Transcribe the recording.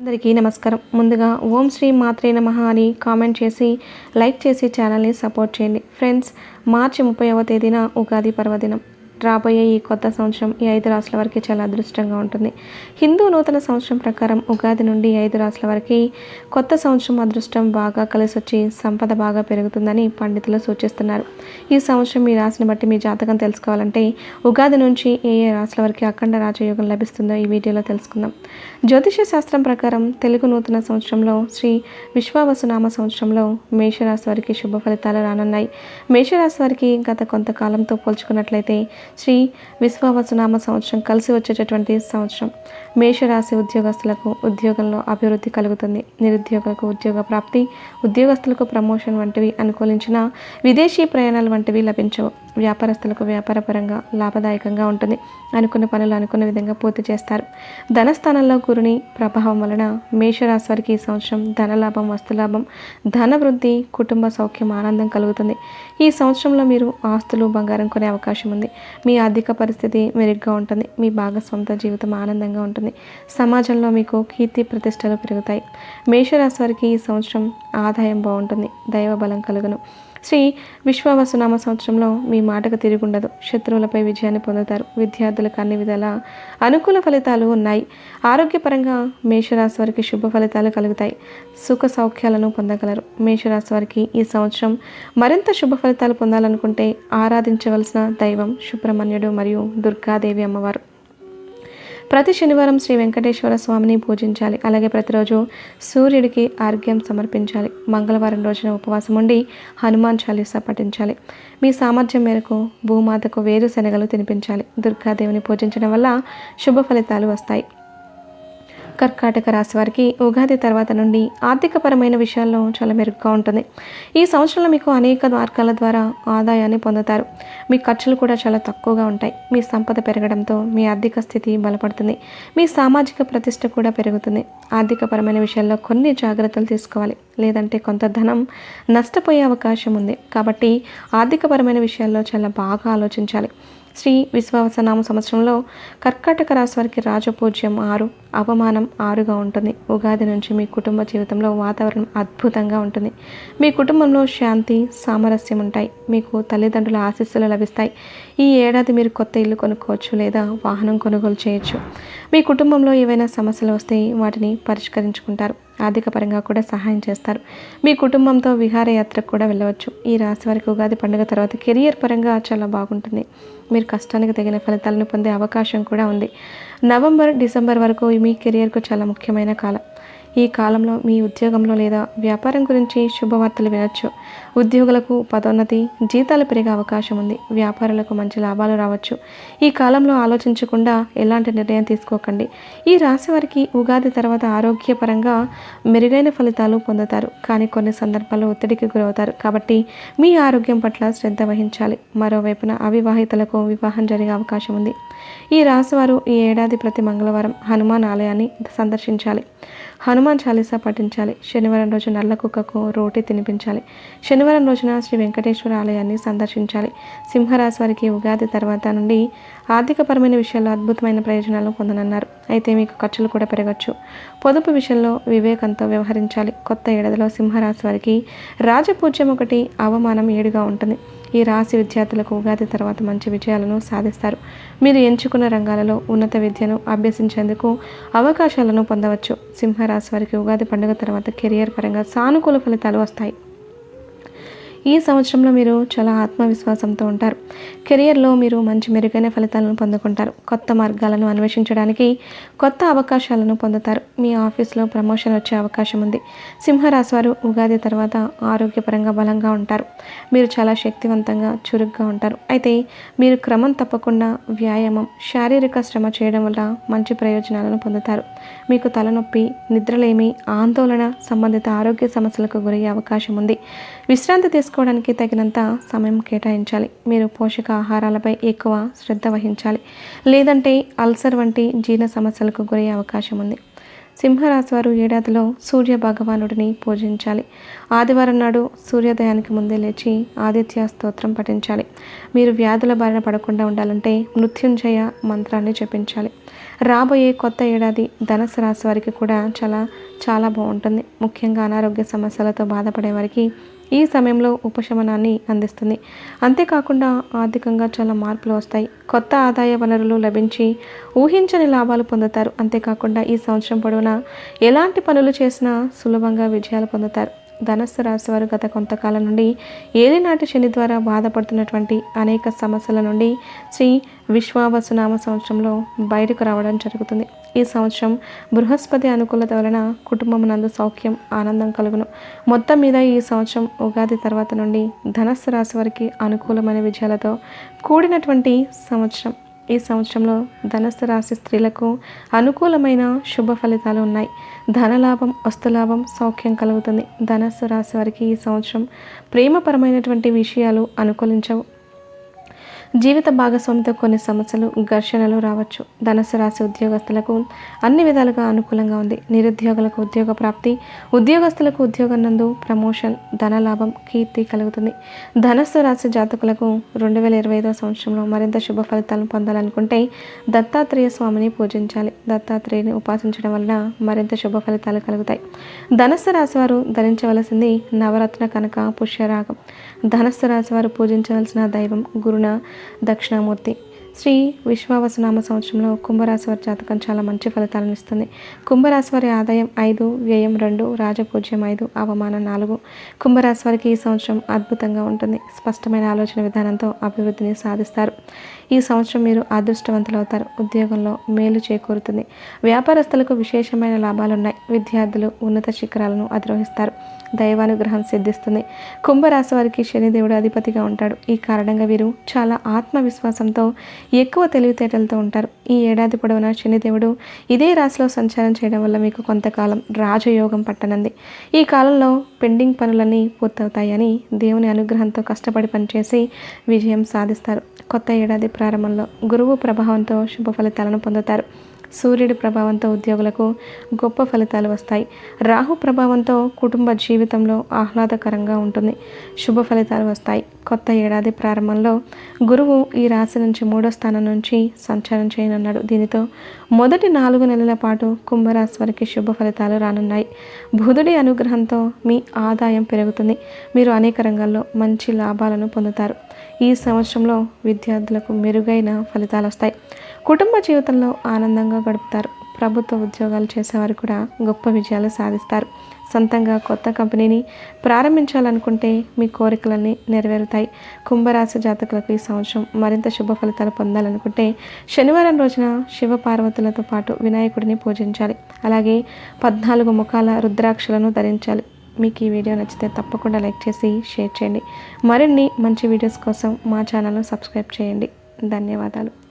అందరికీ నమస్కారం. ముందుగా ఓం శ్రీ మాత్రే నమ అని కామెంట్ చేసి లైక్ చేసి ఛానల్ని సపోర్ట్ చేయండి. ఫ్రెండ్స్ మార్చి ముప్పైవ తేదీన ఉగాది పర్వదినం. రాబోయే ఈ కొత్త సంవత్సరం ఈ ఐదు రాసుల వారికి చాలా అదృష్టంగా ఉంటుంది. హిందూ నూతన సంవత్సరం ప్రకారం ఉగాది నుండి ఐదు రాసుల వారికి కొత్త సంవత్సరం అదృష్టం బాగా కలిసి వచ్చి సంపద బాగా పెరుగుతుందని పండితులు సూచిస్తున్నారు. ఈ సంవత్సరం మీ రాశిని బట్టి మీ జాతకం తెలుసుకోవాలంటే ఉగాది నుంచి ఏ ఏ రాశుల వారికి అఖండ రాజయోగం లభిస్తుందో ఈ వీడియోలో తెలుసుకుందాం. జ్యోతిష శాస్త్రం ప్రకారం తెలుగు నూతన సంవత్సరంలో శ్రీ విశ్వావసునామ సంవత్సరంలో మేషరాశి వారికి శుభ ఫలితాలు రానున్నాయి. మేషరాశి వారికి గత కొంతకాలంతో పోల్చుకున్నట్లయితే శ్రీ విశ్వావసునామ సంవత్సరం కలిసి వచ్చేటటువంటి సంవత్సరం. మేషరాశి ఉద్యోగస్తులకు ఉద్యోగంలో అభివృద్ధి కలుగుతుంది. నిరుద్యోగులకు ఉద్యోగ ప్రాప్తి ఉద్యోగస్తులకు ప్రమోషన్ వంటివి అనుకూలించిన విదేశీ ప్రయాణాలు వంటివి లభించవు. వ్యాపారస్తులకు వ్యాపారపరంగా లాభదాయకంగా ఉంటుంది. అనుకున్న పనులు అనుకున్న విధంగా పూర్తి చేస్తారు. ధనస్థానంలో గురుని ప్రభావం వలన మేషరాశి వారికి ఈ సంవత్సరం ధనలాభం వస్తులాభం ధన వృద్ధి కుటుంబ సౌఖ్యం ఆనందం కలుగుతుంది. ఈ సంవత్సరంలో మీరు ఆస్తులు బంగారం కొనే అవకాశం ఉంది. మీ ఆర్థిక పరిస్థితి మెరుగ్గా ఉంటుంది. మీ భాగస్వంత జీవితం ఆనందంగా ఉంటుంది. సమాజంలో మీకు కీర్తి ప్రతిష్టలు పెరుగుతాయి. మేషరాశి వారికి ఈ సంవత్సరం ఆదాయం బాగుంటుంది దైవ బలం కలుగును. శ్రీ విశ్వావసునామ సంవత్సరంలో మీ మాటకు తిరుగుండదు. శత్రువులపై విజయాన్ని పొందుతారు. విద్యార్థులకు అన్ని విధాల అనుకూల ఫలితాలు ఉన్నాయి. ఆరోగ్యపరంగా మేషరాశి వారికి శుభ ఫలితాలు కలుగుతాయి. సుఖ సౌఖ్యాలను పొందగలరు. మేషరాశి వారికి ఈ సంవత్సరం మరింత శుభ ఫలితాలు పొందాలనుకుంటే ఆరాధించవలసిన దైవం సుబ్రహ్మణ్యుడు మరియు దుర్గాదేవి అమ్మవారు. ప్రతి శనివారం శ్రీ వెంకటేశ్వర స్వామిని పూజించాలి. అలాగే ప్రతిరోజు సూర్యుడికి ఆర్ఘ్యం సమర్పించాలి. మంగళవారం రోజున ఉపవాసం ఉండి హనుమాన్ చాలీసా పఠించాలి. మీ సామర్థ్యం మేరకు భూమాతకు వేరుశనగలు తినిపించాలి. దుర్గాదేవిని పూజించడం వల్ల శుభ ఫలితాలు వస్తాయి. కర్కాటక రాశి వారికి ఉగాది తర్వాత నుండి ఆర్థికపరమైన విషయాల్లో చాలా మెరుగ్గా ఉంటుంది. ఈ సంవత్సరంలో మీకు అనేక మార్గాల ద్వారా ఆదాయాన్ని పొందుతారు. మీ ఖర్చులు కూడా చాలా తక్కువగా ఉంటాయి. మీ సంపద పెరగడంతో మీ ఆర్థిక స్థితి బలపడుతుంది. మీ సామాజిక ప్రతిష్ట కూడా పెరుగుతుంది. ఆర్థికపరమైన విషయాల్లో కొన్ని జాగ్రత్తలు తీసుకోవాలి. లేదంటే కొంత ధనం నష్టపోయే అవకాశం ఉంది. కాబట్టి ఆర్థికపరమైన విషయాల్లో చాలా బాగా ఆలోచించాలి. శ్రీ విశ్వాసనామ సంవత్సరంలో కర్కాటక రాశి వారికి రాజపూజ్యం ఆరు అవమానం ఆరుగా ఉంటుంది. ఉగాది నుంచి మీ కుటుంబ జీవితంలో వాతావరణం అద్భుతంగా ఉంటుంది. మీ కుటుంబంలో శాంతి సామరస్యం ఉంటాయి. మీకు తల్లిదండ్రుల ఆశీస్సులు లభిస్తాయి. ఈ ఏడాది మీరు కొత్త ఇల్లు కొనుక్కోవచ్చు లేదా వాహనం కొనుగోలు చేయొచ్చు. మీ కుటుంబంలో ఏవైనా సమస్యలు వస్తే వాటిని పరిష్కరించుకుంటారు. ఆర్థిక పరంగా కూడా సహాయం చేస్తారు. మీ కుటుంబంతో విహారయాత్రకు కూడా వెళ్ళవచ్చు. ఈ రాశి వారికి ఉగాది పండుగ తర్వాత కెరియర్ పరంగా చాలా బాగుంటుంది. మీరు కష్టానికి తగిన ఫలితాలను పొందే అవకాశం కూడా ఉంది. నవంబర్ డిసెంబర్ వరకు మీ కెరియర్కు చాలా ముఖ్యమైన కాలం. ఈ కాలంలో మీ ఉద్యోగంలో లేదా వ్యాపారం గురించి శుభవార్తలు వినొచ్చు. ఉద్యోగులకు పదోన్నతి జీతాలు పెరిగే అవకాశం ఉంది. వ్యాపారులకు మంచి లాభాలు రావచ్చు. ఈ కాలంలో ఆలోచించకుండా ఎలాంటి నిర్ణయం తీసుకోకండి. ఈ రాశి వారికి ఉగాది తర్వాత ఆరోగ్యపరంగా మెరుగైన ఫలితాలు పొందుతారు. కానీ కొన్ని సందర్భాల్లో ఒత్తిడికి గురవుతారు. కాబట్టి మీ ఆరోగ్యం పట్ల శ్రద్ధ వహించాలి. మరోవైపున అవివాహితులకు వివాహం జరిగే అవకాశం ఉంది. ఈ రాశివారు ఈ ఏడాది ప్రతి మంగళవారం హనుమాన్ ఆలయాన్ని సందర్శించాలి. హనుమాన్ చాలీసా పఠించాలి. శనివారం రోజు నల్ల కుక్కకు రోటీ తినిపించాలి. శనివారం రోజున శ్రీ వెంకటేశ్వర ఆలయాన్ని సందర్శించాలి. సింహరాశి వారికి ఉగాది తర్వాత నుండి ఆర్థికపరమైన విషయాల్లో అద్భుతమైన ప్రయోజనాలను పొందనున్నారు. అయితే మీకు ఖర్చులు కూడా పెరగచ్చు. పొదుపు విషయంలో వివేకంతో వ్యవహరించాలి. కొత్త ఏడాదిలో సింహరాశి వారికి రాజపూజ్యం ఒకటి అవమానం ఏడుగా ఉంటుంది. ఈ రాశి విద్యార్థులకు ఉగాది తర్వాత మంచి విజయాలను సాధిస్తారు. మీరు ఎంచుకున్న రంగాలలో ఉన్నత విద్యను అభ్యసించేందుకు అవకాశాలను పొందవచ్చు. సింహరాశి వారికి ఉగాది పండుగ తర్వాత కెరియర్ పరంగా సానుకూల ఫలితాలు వస్తాయి. ఈ సంవత్సరంలో మీరు చాలా ఆత్మవిశ్వాసంతో ఉంటారు. కెరియర్లో మీరు మంచి మెరుగైన ఫలితాలను పొందుకుంటారు. కొత్త మార్గాలను అన్వేషించడానికి కొత్త అవకాశాలను పొందుతారు. మీ ఆఫీస్లో ప్రమోషన్ వచ్చే అవకాశం ఉంది. సింహరాశి వారు ఉగాది తర్వాత ఆరోగ్యపరంగా బలంగా ఉంటారు. మీరు చాలా శక్తివంతంగా చురుగ్గా ఉంటారు. అయితే మీరు క్రమం తప్పకుండా వ్యాయామం శారీరక శ్రమ చేయడం వల్ల మంచి ప్రయోజనాలను పొందుతారు. మీకు తలనొప్పి నిద్రలేమి ఆందోళన సంబంధిత ఆరోగ్య సమస్యలకు గురయ్యే అవకాశం ఉంది. విశ్రాంతి తీసుకు తీసుకోవడానికి తగినంత సమయం కేటాయించాలి. మీరు పోషక ఆహారాలపై ఎక్కువ శ్రద్ధ వహించాలి. లేదంటే అల్సర్ వంటి జీర్ణ సమస్యలకు గురయ్యే అవకాశం ఉంది. సింహరాశి వారు ఏడాదిలో సూర్య భగవానుడిని పూజించాలి. ఆదివారం నాడు సూర్యోదయానికి ముందే లేచి ఆదిత్య స్తోత్రం పఠించాలి. మీరు వ్యాధుల బారిన పడకుండా ఉండాలంటే మృత్యుంజయ మంత్రాన్ని జపించాలి. రాబోయే కొత్త ఏడాది ధనసు రాశి వారికి కూడా చాలా చాలా బాగుంటుంది. ముఖ్యంగా అనారోగ్య సమస్యలతో బాధపడే వారికి ఈ సమయంలో ఉపశమనాన్ని అందిస్తుంది. అంతేకాకుండా ఆర్థికంగా చాలా మార్పులు వస్తాయి. కొత్త ఆదాయ వనరులు లభించి ఊహించని లాభాలు పొందుతారు. అంతేకాకుండా ఈ సంవత్సరం పొడవునా ఎలాంటి పనులు చేసినా సులభంగా విజయాలు పొందుతారు. ధనస్సు రాశి వారు గత కొంతకాలం నుండి ఏలినాటి శని ద్వారా బాధపడుతున్నటువంటి అనేక సమస్యల నుండి శ్రీ విశ్వావసునామ సంవత్సరంలో బయటకు రావడం జరుగుతుంది. ఈ సంవత్సరం బృహస్పతి అనుకూలత వలన కుటుంబం నందు సౌఖ్యం ఆనందం కలుగును. మొత్తం మీద ఈ సంవత్సరం ఉగాది తర్వాత నుండి ధనస్సు రాశి వారికి అనుకూలమైన విజయాలతో కూడినటువంటి సంవత్సరం. ఈ సంవత్సరంలో ధనస్సు రాశి స్త్రీలకు అనుకూలమైన శుభ ఫలితాలు ఉన్నాయి. ధనలాభం వస్తులాభం సౌఖ్యం కలుగుతుంది. ధనస్సు రాశి వారికి ఈ సంవత్సరం ప్రేమపరమైనటువంటి విషయాలు అనుకూలించవు. జీవిత భాగస్వామితో కొన్ని సమస్యలు ఘర్షణలు రావచ్చు. ధనుసు రాశి ఉద్యోగస్తులకు అన్ని విధాలుగా అనుకూలంగా ఉంది. నిరుద్యోగులకు ఉద్యోగ ప్రాప్తి ఉద్యోగస్తులకు ఉద్యోగం నందు ప్రమోషన్ ధనలాభం కీర్తి కలుగుతుంది. ధనస్సు రాశి జాతకులకు రెండు వేల ఇరవై ఐదో సంవత్సరంలో మరింత శుభ ఫలితాలను పొందాలనుకుంటే దత్తాత్రేయ స్వామిని పూజించాలి. దత్తాత్రేయుని ఉపాసించడం వలన మరింత శుభ ఫలితాలు కలుగుతాయి. ధనస్సు రాశి వారు ధరించవలసింది నవరత్న కనక పుష్యరాగం. ధనస్సు రాశి వారు పూజించవలసిన దైవం గురుణ దక్షిణామూర్తి. శ్రీ విశ్వావసనామ సంవత్సరంలో కుంభరాశి వారి జాతకం చాలా మంచి ఫలితాలను ఇస్తుంది. కుంభరాశి వారి ఆదాయం ఐదు వ్యయం రెండు రాజపూజ్యం ఐదు అవమానం నాలుగు. కుంభరాశి వారికి ఈ సంవత్సరం అద్భుతంగా ఉంటుంది. స్పష్టమైన ఆలోచన విధానంతో అభివృద్ధిని సాధిస్తారు. ఈ సంవత్సరం మీరు అదృష్టవంతులు అవుతారు ఉద్యోగంలో మేలు చేకూరుతుంది. వ్యాపారస్తులకు విశేషమైన లాభాలు ఉన్నాయి విద్యార్థులు ఉన్నత శిఖరాలను అధిరోహిస్తారు. దైవానుగ్రహం సిద్ధిస్తుంది. కుంభరాశి వారికి శనిదేవుడు అధిపతిగా ఉంటాడు. ఈ కారణంగా వీరు చాలా ఆత్మవిశ్వాసంతో ఎక్కువ తెలివితేటలతో ఉంటారు. ఈ ఏడాది పొడవునా శనిదేవుడు ఇదే రాశిలో సంచారం చేయడం వల్ల మీకు కొంతకాలం రాజయోగం పట్టనుంది. ఈ కాలంలో పెండింగ్ పనులన్నీ పూర్తవుతాయని దేవుని అనుగ్రహంతో కష్టపడి పనిచేసి విజయం సాధిస్తారు. కొత్త ఏడాది ప్రారంభంలో గురువు ప్రభావంతో శుభ ఫలితాలను పొందుతారు. సూర్యుడి ప్రభావంతో ఉద్యోగులకు గొప్ప ఫలితాలు వస్తాయి. రాహు ప్రభావంతో కుటుంబ జీవితంలో ఆహ్లాదకరంగా ఉంటుంది. శుభ ఫలితాలు వస్తాయి. కొత్త ఏడాది ప్రారంభంలో గురువు ఈ రాశి నుంచి మూడో స్థానం నుంచి సంచారం చేయనున్నాడు. దీనితో మొదటి నాలుగు నెలల పాటు కుంభరాశి వారికి శుభ ఫలితాలు రానున్నాయి. బుధుడి అనుగ్రహంతో మీ ఆదాయం పెరుగుతుంది. మీరు అనేక రంగాల్లో మంచి లాభాలను పొందుతారు. ఈ సంవత్సరంలో విద్యార్థులకు మెరుగైన ఫలితాలు వస్తాయి. కుటుంబ జీవితంలో ఆనందంగా గడుపుతారు. ప్రభుత్వ ఉద్యోగాలు చేసేవారు కూడా గొప్ప విజయాలు సాధిస్తారు. సొంతంగా కొత్త కంపెనీని ప్రారంభించాలనుకుంటే మీ కోరికలన్నీ నెరవేరుతాయి. కుంభరాశి జాతకులకు ఈ సంవత్సరం మరింత శుభ ఫలితాలు పొందాలనుకుంటే శనివారం రోజున శివ పార్వతులతో పాటు వినాయకుడిని పూజించాలి. అలాగే పద్నాలుగు ముఖాల రుద్రాక్షలను ధరించాలి. మీకు ఈ వీడియో నచ్చితే తప్పకుండా లైక్ చేసి షేర్ చేయండి. మరిన్ని మంచి వీడియోస్ కోసం మా ఛానల్ను సబ్స్క్రైబ్ చేయండి. ధన్యవాదాలు.